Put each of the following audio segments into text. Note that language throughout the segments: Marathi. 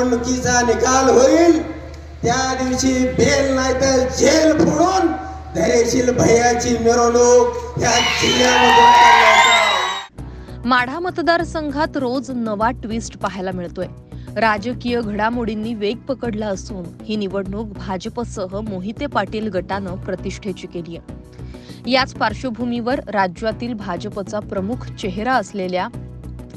निवडणुकीचा निकाल होईल. त्या दिवशी बेल नाही तर जेल फोडून धैर्यशील भैयाची मिरवणूक ह्या जिल्ह्यामध्ये माढा मतदारसंघात रोज नवा ट्विस्ट पाहायला मिळतोय. राजकीय घडामोडींनी वेग पकडला असून ही निवडणूक भाजपसह मोहिते पाटील गटानं प्रतिष्ठेची केली आहे. याच पार्श्वभूमीवर राज्यातील भाजपचा प्रमुख चेहरा असलेल्या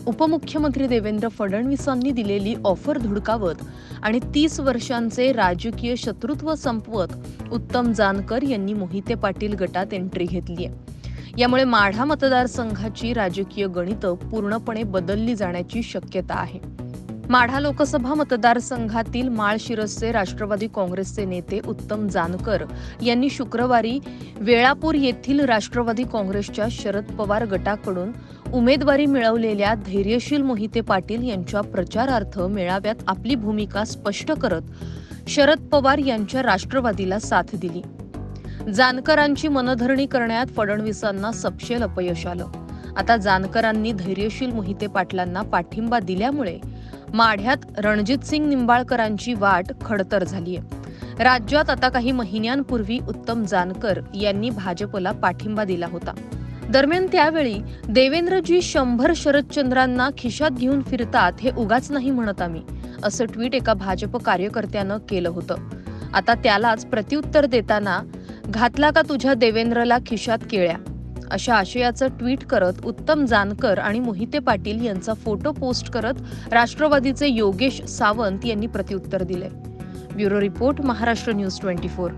उपमुख्यमंत्री देवेंद्र फडणवीसांनी दिलेली ऑफर धुडकावत आणि तीस वर्षांचे राजकीय शत्रुत्व संपवत उत्तम जानकर यांनी मोहिते पाटील गटात एंट्री घेतली आहे यामुळे माढा मतदारसंघाची राजकीय गणितं पूर्णपणे बदलली जाण्याची शक्यता आहे. माढा लोकसभा मतदारसंघातील माळशिरसचे राष्ट्रवादी काँग्रेसचे नेते उत्तम जानकर यांनी शुक्रवारी वेळापूर येथील राष्ट्रवादी काँग्रेसच्या शरद पवार गटाकडून उमेदवारी मिळवलेल्या धैर्यशील मोहिते पाटील यांच्या प्रचारार्थ मेळाव्यात आपली भूमिका स्पष्ट करत शरद पवार यांच्या राष्ट्रवादीला साथ दिली. जानकरांची मनधरणी करण्यात फडणवीसांना सपशेल अपयश आलं. आता जानकरांनी धैर्यशील मोहिते पाटलांना पाठिंबा दिल्यामुळे माढ्यात रणजितसिंग निंबाळकरांची वाट खडतर झालीय. राज्यात आता काही महिन्यांपूर्वी उत्तम जानकर यांनी भाजपला पाठिंबा दिला होता. दरम्यान त्यावेळी देवेंद्रजी शंभर शरदचंद्रांना खिशात घेऊन फिरतात हे उगाच नाही म्हणत आम्ही असं ट्विट एका भाजप कार्यकर्त्यानं केलं होतं. आता त्यालाच प्रत्युत्तर देताना घातला का तुझ्या देवेंद्रला खिशात केळ्या? अशा आशयाचं ट्विट करत उत्तम जानकर आणि मोहिते पाटील यांचा फोटो पोस्ट करत राष्ट्रवादीचे योगेश सावंत यांनी प्रत्युत्तर दिले bureau report Maharashtra news twenty four.